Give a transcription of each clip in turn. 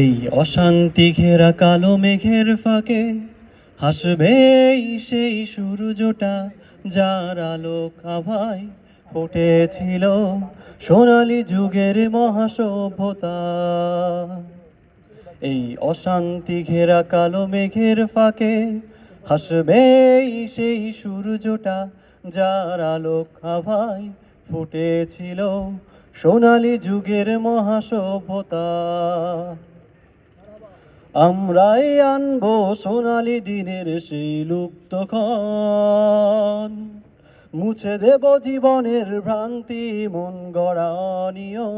এই অশান্তি ঘেরা কালো মেঘের ফাঁকে হাসবে সেই সূর্যটা যার আলোক আভায় ফুটেছিল সোনালী যুগের মহাসভ্যতা। এই অশান্তি ঘেরা কালো মেঘের ফাঁকে হাসবে সেই সূর্যটা যার আলোক আভায় ফুটেছিল সোনালী যুগের মহাসভ্যতা। আমরাই আনব সোনালী দিনের সেই লুপ্ত ক্ষণ। মুছে দেব জীবনের ভ্রান্তি, মন গড়ানিও।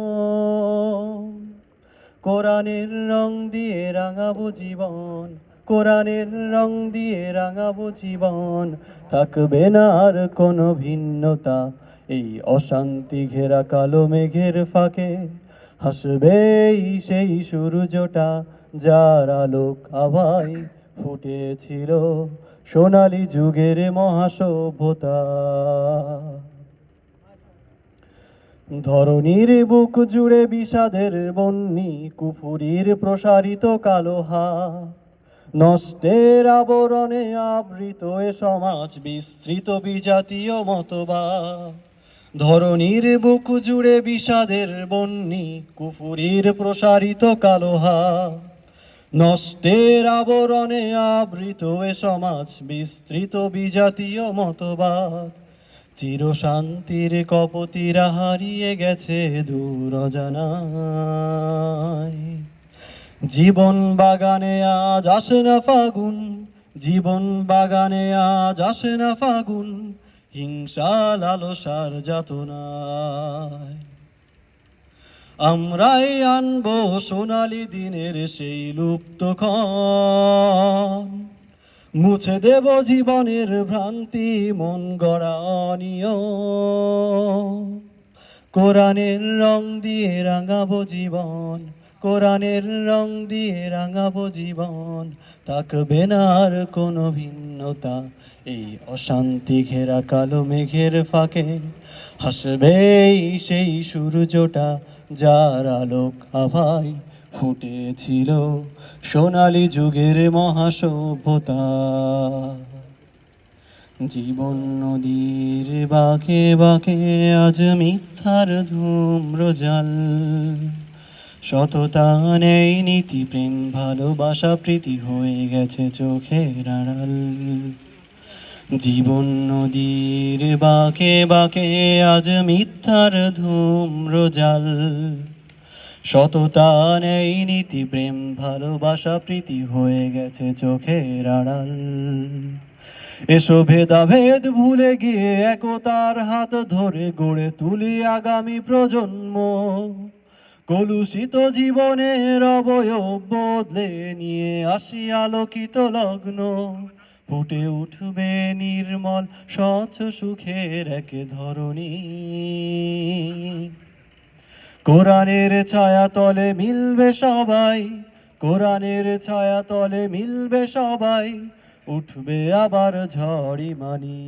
কোরআনের রং দিয়ে রাঙাবো জীবন, কোরআনের রং দিয়ে রাঙাবো জীবন। থাকবে না আর কোনো ভিন্নতা, এই অশান্তি ঘেরা কালো মেঘের ফাঁকে। হাসবে সেই সূর্যটা যার আলোক আভায় ফুটেছিল সোনালি যুগের মহাসভ্যতা। ধরণীর বুক জুড়ে বিষাদের বন্যি, কুফুরির প্রসারিত কালো হাত, নষ্টের আবরণে আবৃত এ সমাজ বিস্তৃত বিজাতীয় মতবাদ। ধরণীর বুক জুড়ে বিষাদের বন্যি কুফুরির প্রসারিত কালো হাত। নষ্টের আবরণে আবৃত এ সমাজ, বিস্তৃত বিজাতীয় মতবাদ। চিরশান্তির কপতিরা হারিয়ে গেছে দূর অজানায়। জীবন বাগানে আজ আসে না ফাগুন, জীবন বাগানে আজ আসে না ফাগুন হিংসা লালসার যাতনায়। আমরাই আনব সোনালি দিনের সেই লুপ্ত মুছে দেব জীবনের ভ্রান্তি, মন গড়ানিও কোরআনের রং দিয়ে রাঙাবো জীবন, কোরআনের রং দিয়ে রাঙাবো জীবন। থাকবে না আর কোনো ভিন্নতা এই অশান্তি ঘেরা কালো মেঘের ফাঁকে হাসবে সেই সূর্যটা যার আলোক আভায় ফুটেছিল সোনালি যুগের মহাসভ্যতা। জীবন নদীর বাঁকে বাঁকে আজ মিথ্যার ধূম্র জাল। সততা নেই নীতি প্রেম ভালোবাসা প্রীতি হয়ে গেছে চোখের আড়াল। জীবন নদীর বাঁকে বাঁকে আজ মিথ্যার ধূম্র জাল সততা নেই নীতি, প্রেম, ভালোবাসা, প্রীতি হয়ে গেছে চোখের আড়াল। এসো ভেদাভেদ ভুলে গিয়ে একতার হাত ধরে গড়ে তুলি আগামী প্রজন্ম। কলুষিত জীবনের অবয়ব বদলে নিয়ে আসি আলোকিত লগ্ন। ফুটে উঠবে নির্মল, স্বচ্ছ সুখের এক ধরনী কোরআনের ছায়া তলে মিলবে সবাই, কোরআনের ছায়া তলে মিলবে সবাই, উঠবে আবার ঝড়ি মানি।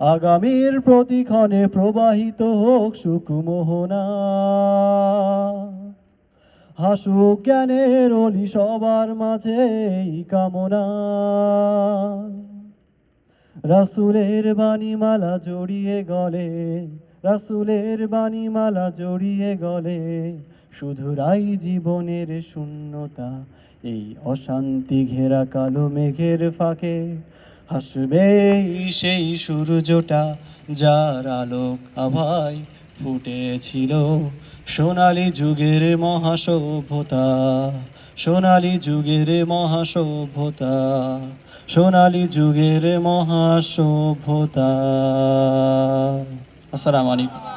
আগামীর প্রতিক্ষণে প্রবাহিত হোক সুখ হাসুক জ্ঞানের অলি সবার মাঝে এই কামনা। রাসুলের বাণীমালা জড়িয়ে গলে, রাসুলের বাণীমালা জড়িয়ে গলে শুধুরাই জীবনের শূন্যতা, এই অশান্তি ঘেরা কালো মেঘের ফাঁকে। হাসবে সেই সূর্যটা, যার আলোক আভায় ফুটেছিল সোনালী যুগের মহাসভ্যতা সোনালী যুগের মহাসভ্যতা সোনালী যুগের মহাসভ্যতা। আসসালামু আলাইকুম।